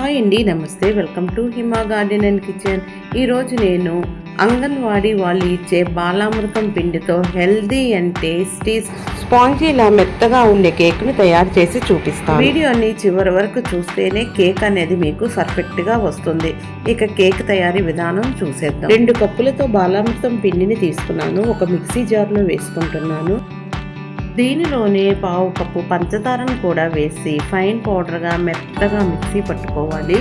Hi అండి నమస్తే. Welcome to Hima garden and kitchen. ఈరోజు నేను అంగన్వాడీ వాళ్ళు ఇచ్చే బాలామృతం పిండితో హెల్దీ అండ్ టేస్టీ స్పాంజీ ఇలా మెత్తగా ఉండే కేక్ను తయారు చేసి చూపిస్తాను. వీడియోని చివరి వరకు చూస్తేనే కేక్ అనేది మీకు పర్ఫెక్ట్గా వస్తుంది. ఇక కేక్ తయారీ విధానం చూసేద్దాం. రెండు కప్పులతో బాలామృతం పిండిని తీసుకున్నాను. ఒక మిక్సీ జార్లో వేసుకుంటున్నాను. దీనిలోనే పావు కప్పు పంచదారను కూడా వేసి ఫైన్ పౌడర్గా మెత్తగా మిక్సీ పట్టుకోవాలి.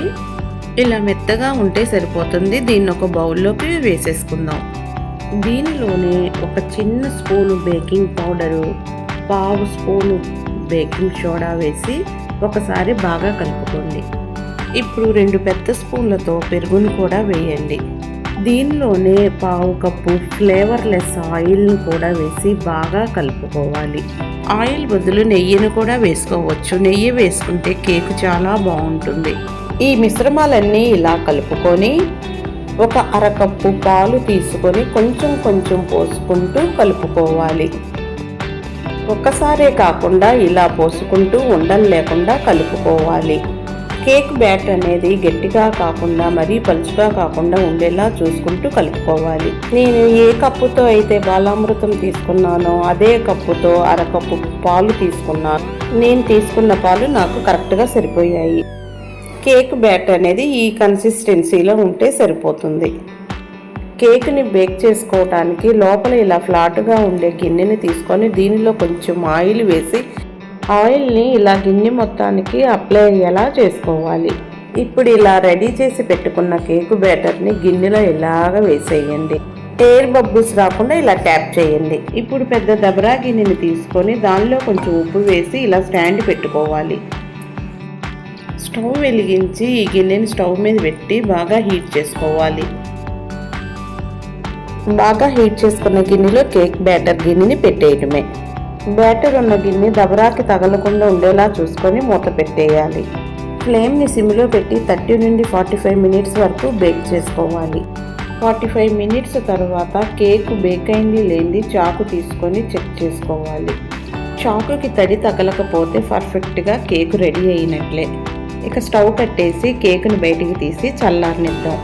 ఇలా మెత్తగా ఉంటే సరిపోతుంది. దీన్ని ఒక బౌల్లోకి వేసేసుకుందాం. దీనిలోనే ఒక చిన్న స్పూను బేకింగ్ పౌడరు పావు స్పూను బేకింగ్ సోడా వేసి ఒకసారి బాగా కలుపుకోండి. ఇప్పుడు రెండు పెద్ద స్పూన్లతో పెరుగును కూడా వేయండి. దీనిలోనే పావు కప్పు ఫ్లేవర్లెస్ ఆయిల్ని కూడా వేసి బాగా కలుపుకోవాలి. ఆయిల్ బదులు నెయ్యిని కూడా వేసుకోవచ్చు. నెయ్యి వేసుకుంటే కేక్ చాలా బాగుంటుంది. ఈ మిశ్రమాలన్నీ ఇలా కలుపుకొని ఒక అరకప్పు పాలు తీసుకొని కొంచెం కొంచెం పోసుకుంటూ కలుపుకోవాలి. ఒక్కసారే కాకుండా ఇలా పోసుకుంటూ ఉండలు లేకుండా కలుపుకోవాలి. కేక్ బ్యాట్ అనేది గట్టిగా కాకుండా మరీ పలుచుగా కాకుండా ఉండేలా చూసుకుంటూ కలుపుకోవాలి. నేను ఏ కప్పుతో అయితే బాలామృతం తీసుకున్నానో అదే కప్పుతో అరకప్పు పాలు తీసుకున్నాను. నేను తీసుకున్న పాలు నాకు కరెక్ట్గా సరిపోయాయి. కేక్ బ్యాట్ అనేది ఈ కన్సిస్టెన్సీలో ఉంటే సరిపోతుంది. కేక్ని బేక్ చేసుకోవటానికి లోపల ఇలా ఫ్లాట్గా ఉండే గిన్నెని తీసుకొని దీనిలో కొంచెం ఆయిల్ వేసి ఆయిల్ని ఇలా గిన్నె మొత్తానికి అప్లై అయ్యేలా చేసుకోవాలి. ఇప్పుడు ఇలా రెడీ చేసి పెట్టుకున్న కేకు బ్యాటర్ని గిన్నెలో ఇలాగ వేసేయండి. ఎయిర్ బబ్బుస్ రాకుండా ఇలా ట్యాప్ చేయండి. ఇప్పుడు పెద్ద దబరా గిన్నెని తీసుకొని దానిలో కొంచెం ఉప్పు వేసి ఇలా స్టాండ్ పెట్టుకోవాలి. స్టవ్ వెలిగించి ఈ గిన్నెని స్టవ్ మీద పెట్టి బాగా హీట్ చేసుకోవాలి. బాగా హీట్ చేసుకున్న గిన్నెలో కేక్ బ్యాటర్ గిన్నెని పెట్టేయడమే. బ్యాటర్ ఉన్న గిన్నె దబరాకి తగలకుండా ఉండేలా చూసుకొని మూత పెట్టేయాలి. ఫ్లేమ్ని సిమ్లో పెట్టి థర్టీ నుండి ఫార్టీ ఫైవ్ మినిట్స్ వరకు బేక్ చేసుకోవాలి. ఫార్టీ ఫైవ్ మినిట్స్ తర్వాత కేక్ బేక్ అయింది లేనిది చాకు తీసుకొని చెక్ చేసుకోవాలి. చాకుకి తడి తగలకపోతే పర్ఫెక్ట్గా కేక్ రెడీ అయినట్లే. ఇక స్టవ్ కట్టేసి కేక్ని బయటికి తీసి చల్లారనిద్దాం.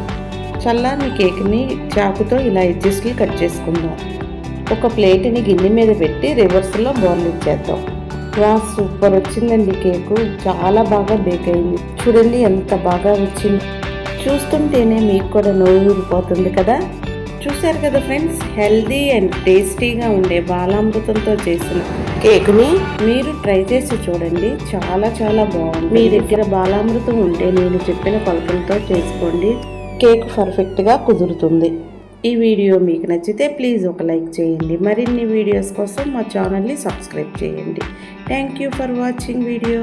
చల్లారిన కేక్ని చాకుతో ఇలా ఎడ్జస్ట్లు కట్ చేసుకుందాం. ఒక ప్లేట్ని గిన్నె మీద పెట్టి రివర్స్లో బౌల్ ఇచ్చేద్దాం. వా సూపర్ వచ్చిందండి కేకు. చాలా బాగా బేక్ అయింది. చూడండి ఎంత బాగా వచ్చింది. చూస్తుంటేనే మీకు కూడా నోరు ఊరిపోతుంది కదా. చూశారు కదా ఫ్రెండ్స్? హెల్దీ అండ్ టేస్టీగా ఉండే బాలామృతంతో చేసిన కేక్ని మీరు ట్రై చేసి చూడండి. చాలా చాలా బాగుంది. మీ దగ్గర బాలామృతం ఉంటే నేను చెప్పిన కొలతలతో చేసుకోండి. కేక్ పర్ఫెక్ట్గా కుదురుతుంది. ఈ వీడియో మీకు నచ్చితే ప్లీజ్ ఒక లైక్ చేయండి. మరిన్ని వీడియోస్ కోసం మా ఛానల్ని సబ్స్క్రైబ్ చేయండి. Thank you for watching video